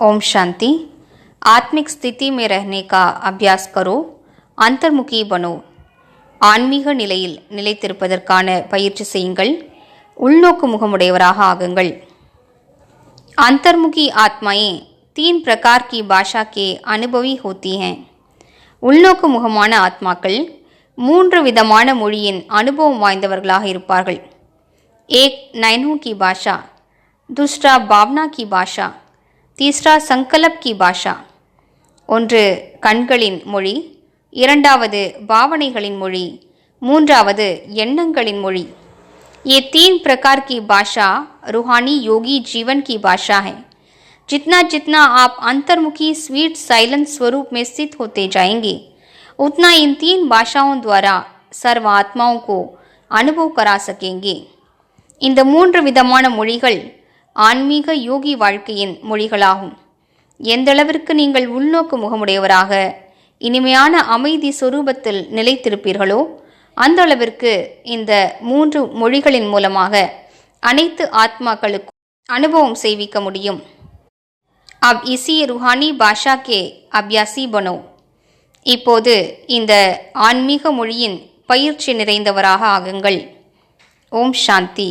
ओम शांति आत्मिक स्थिति में रहने का अभ्यास करो अंतर्मुखी बनो ஆன்மீக நிலையில் நிலைத்திருப்பதற்கான பயிற்சி செய்யுங்கள் உள்நோக்கு முகமுடையவராக ஆகுங்கள் अंतर्मुखी आत्माएं तीन प्रकार की भाषा के अनुभवी होती हैं உள்நோக்கு முகமான ஆத்மாக்கள் மூன்று விதமான மொழியின் அனுபவம் வாய்ந்தவர்களாக இருப்பார்கள் एक नैनों की भाषा दूसरा भावना की भाषा तीसरा संकल्प की भाषा ஒன்று கண்களின் மொழி இரண்டாவது பாவனைகளின் மொழி மூன்றாவது எண்ணங்களின் மொழி ये तीन प्रकार की भाषा रूहानी योगी जीवन की भाषा है जितना जितना आप अंतर्मुखी स्वीट साइलेंट स्वरूप में स्थित होते जाएंगे उतना इन तीन भाषाओं द्वारा सर्व आत्माओं को अनुभव करा सकेंगे இந்த மூன்று விதமான மொழிகள் ஆன்மீக யோகி வாழ்க்கையின் மொழிகளாகும். எந்தளவிற்கு நீங்கள் உள்நோக்கு முகமுடையவராக இனிமையான அமைதி சொரூபத்தில் நிலைத்திருப்பீர்களோ அந்த அளவிற்கு இந்த மூன்று மொழிகளின் மூலமாக அனைத்து ஆத்மாக்களுக்கும் அனுபவம் செய்விக்க முடியும். அப் இசி ருஹானி பாஷா கே அப்யாசி பனோ. இப்போது இந்த ஆன்மீக மொழியின் பயிற்சி நிறைந்தவராக ஆகுங்கள். ஓம் சாந்தி.